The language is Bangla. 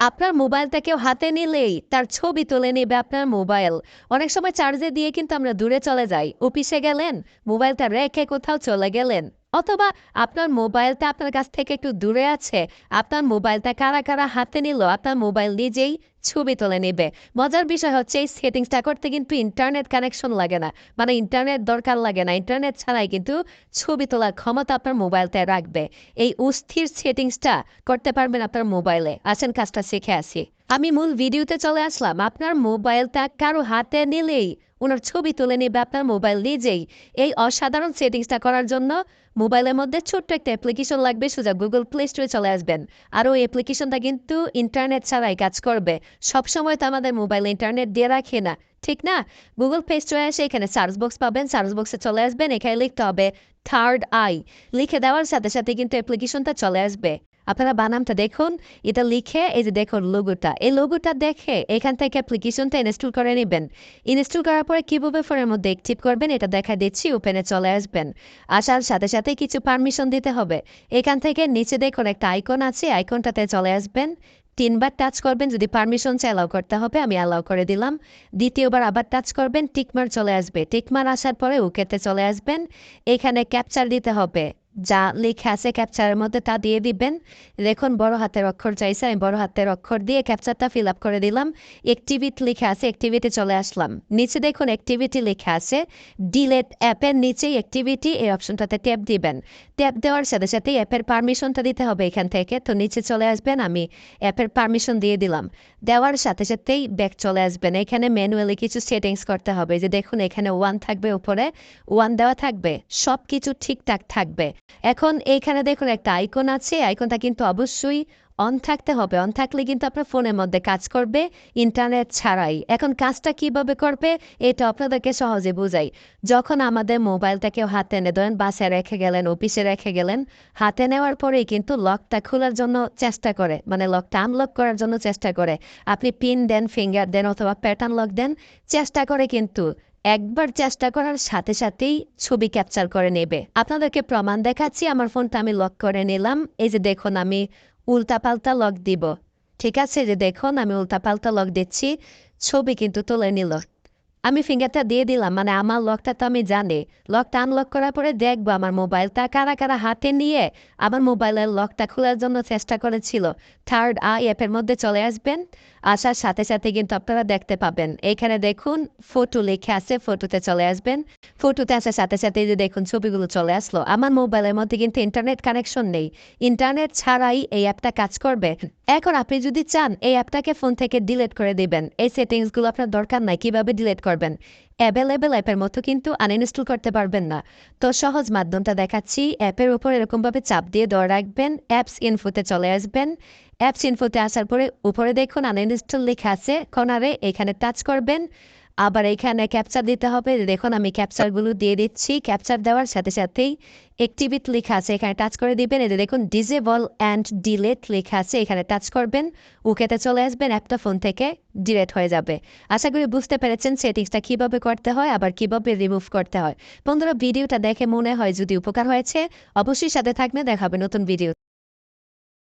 আপনার মোবাইলটা কেউ হাতে নিলেই তার ছবি তুলে নেবে আপনার মোবাইল। অনেক সময় চার্জে দিয়ে কিন্তু আমরা দূরে চলে যাই। অফিসে গেলেন, মোবাইলটা রেখে কোথাও চলে গেলেন। অথবা আপনার মোবাইলটা আপনার কাছ থেকে একটু দূরে আছে, আপনার মোবাইলটা কারা কারা হাতে নিল, আপনার মোবাইল নিজেই ছবি তুলে নেবে। মজার বিষয় হচ্ছে, এই সেটিংসটা করতে কিন্তু ইন্টারনেট কানেকশন লাগে না। মানে ইন্টারনেট দরকার লাগে না। ইন্টারনেট ছাড়াই কিন্তু ছবি তোলার ক্ষমতা আপনার মোবাইলটায় রাখবে। এই অস্থির সেটিংসটা করতে পারবেন আপনার মোবাইলে। আসেন কাজটা শিখে আসি। আমি মূল ভিডিওতে চলে আসলাম। আপনার মোবাইলটা কারও হাতে নিলেই, ওনার ছবি তুলে নেবে আপনার মোবাইল নিজেই। এই অসাধারণ সেটিংসটা করার জন্য মোবাইলের মধ্যে ছোট্ট একটা অ্যাপ্লিকেশন লাগবে সোজা গুগল প্লে স্টোরে চলে আসবেন। আর ওই অ্যাপ্লিকেশনটা কিন্তু ইন্টারনেট ছাড়াই কাজ করবে। সবসময় তো আমাদের মোবাইলে ইন্টারনেট দিয়ে রাখে না। ঠিক না? গুগল প্লে স্টোরে এসে এখানে সার্চ বক্স পাবেন সার্চ বক্সে চলে আসবেন, এখানে লিখতে হবে থার্ড আই লিখে দেওয়ার সাথে সাথে কিন্তু অ্যাপ্লিকেশনটা চলে আসবে। আপনারা বানামটা দেখুন, এটা লিখে এই যে দেখুন লোগোটা এই লোগোটা দেখে এখান থেকে অ্যাপ্লিকেশনটা ইনস্টল করে নেবেন। ইনস্টল করার পরে কীভাবে ফোনের মধ্যে অ্যাক্টিভ করবেন এটা দেখা দিচ্ছি ওপেনে চলে আসবেন। আসার সাথে সাথে কিছু পারমিশন দিতে হবে। এখান থেকে নিচে দেখুন একটা আইকন আছে আইকনটাতে চলে আসবেন। তিনবার টাচ করবেন, যদি পারমিশন চাই অ্যালাউ করতে হবে, আমি অ্যালাউ করে দিলাম। দ্বিতীয়বার আবার টাচ করবেন টিকমার চলে আসবে। টিকমার আসার পরে উকেতে চলে আসবেন। এখানে ক্যাপচার দিতে হবে। যা লেখা আছে ক্যাপচারের মধ্যে তা দিয়ে দিবেন। দেখুন, বড় হাতের অক্ষর চাইছে, আমি বড় হাতের অক্ষর দিয়ে ক্যাপচারটা ফিল আপ করে দিলাম। অ্যাক্টিভিটি লেখা আছে অ্যাক্টিভিটি চলে আসলাম। নিচে দেখুন অ্যাক্টিভিটি লেখা আছে, ডিলেট অ্যাপের নিচেই অ্যাক্টিভিটি এই অপশনটাতে ট্যাপ দিবেন। ট্যাপ দেওয়ার সাথে সাথে অ্যাপের পারমিশনটা দিতে হবে এখান থেকে। তো নিচে চলে আসবেন, আমি অ্যাপের পারমিশন দিয়ে দিলাম। দেওয়ার সাথে সাথেই ব্যাক চলে আসবেন। এখানে ম্যানুয়ালি কিছু সেটিংস করতে হবে। যে দেখুন, এখানে ওয়ান থাকবে উপরে ওয়ান দেওয়া থাকবে। সব কিছু ঠিকঠাক থাকবে। এখন এইখানে দেখুন একটা আইকন আছে। আইকনটা কিন্তু অবশ্যই অন থাকতে হবে। অন থাকলে কিন্তু আপনার ফোনের মধ্যে কাজ করবে ইন্টারনেট ছাড়াই। এখন কাজটা কীভাবে করবে, এটা আপনাদেরকে সহজে বোঝাই। যখন আমাদের মোবাইলটা কেউ হাতে এনে ধরেন বাসে রেখে গেলেন অফিসে রেখে গেলেন, হাতে নেওয়ার পরেই কিন্তু লকটা খোলার জন্য চেষ্টা করে। মানে লকটা আনলক করার জন্য চেষ্টা করে। আপনি পিন দেন ফিঙ্গার দেন অথবা প্যাটার্ন লক দেন, চেষ্টা করে কিন্তু একবার চেষ্টা করার সাথে সাথেই ছবি ক্যাপচার করে নেবে। আপনাদেরকে প্রমাণ দেখাচ্ছি, আমার ফোনটা আমি লক করে নিলাম। এই যে দেখুন, আমি উল্টাপাল্টা লক দিব। ঠিক আছে যে দেখুন, আমি উল্টাপাল্টা লক দিচ্ছি। ছবি কিন্তু তুলে নিল। আমি ফিঙ্গারটা দিয়ে দিলাম মানে আমার লকটা তো আমি জানি। লকটা আনলক করার পরে দেখব আমার মোবাইলটা কারা কারা হাতে নিয়ে আমার মোবাইলের লকটা খোলার জন্য চেষ্টা করেছিল। থার্ড আই অ্যাপের মধ্যে চলে আসবেন, আসার সাথে সাথে কিন্তু আপনারা দেখতে পাবেন। এখানে দেখুন ফটো লেখা আছে ফটোতে চলে আসবেন। ফটোতে আসার সাথে সাথে যে দেখুন, ছবিগুলো চলে আসলো। আমার মোবাইলের মধ্যে কিন্তু ইন্টারনেট কানেকশন নেই। ইন্টারনেট ছাড়াই এই অ্যাপটা কাজ করবে। এখন আপনি যদি চান, এই অ্যাপটাকে ফোন থেকে ডিলিট করে দিবেন। এই সেটিংসগুলো আপনার দরকার নাই, কীভাবে ডিলিট করবেন? অ্যাভেলেবেল অ্যাপের মতো কিন্তু আনইনস্টল করতে পারবেন না। তো সহজ মাধ্যমটা দেখাচ্ছি। অ্যাপের উপর এরকমভাবে চাপ দিয়ে ধরে রাখবেন। অ্যাপস ইনফোতে চলে আসবেন। অ্যাপস ইনফোতে আসার পরে উপরে দেখুন আনইনস্টল লেখা আছে। কনারে এখানে টাচ করবেন। আবার এখানে ক্যাপচার দিতে হবে। দেখুন, আমি ক্যাপচারগুলো দিয়ে দিচ্ছি। ক্যাপচার দেওয়ার সাথে সাথেই অ্যাক্টিভিট লেখা আছে। এখানে টাচ করে দিবেন। এতে দেখুন ডিজেবল অ্যান্ড ডিলেট লেখা আছে। এখানে টাচ করবেন। ওকেতে চলে আসবেন। অ্যাপটা ফোন থেকে ডিলেট হয়ে যাবে। আশা করি বুঝতে পেরেছেন সেটিংসটা কীভাবে করতে হয়, আবার কীভাবে রিমুভ করতে হয়। বন্ধুরা, ভিডিওটা দেখে মনে হয় যদি উপকার হয়েছে, অবশ্যই সাথে থাকবে দেখাবে নতুন ভিডিও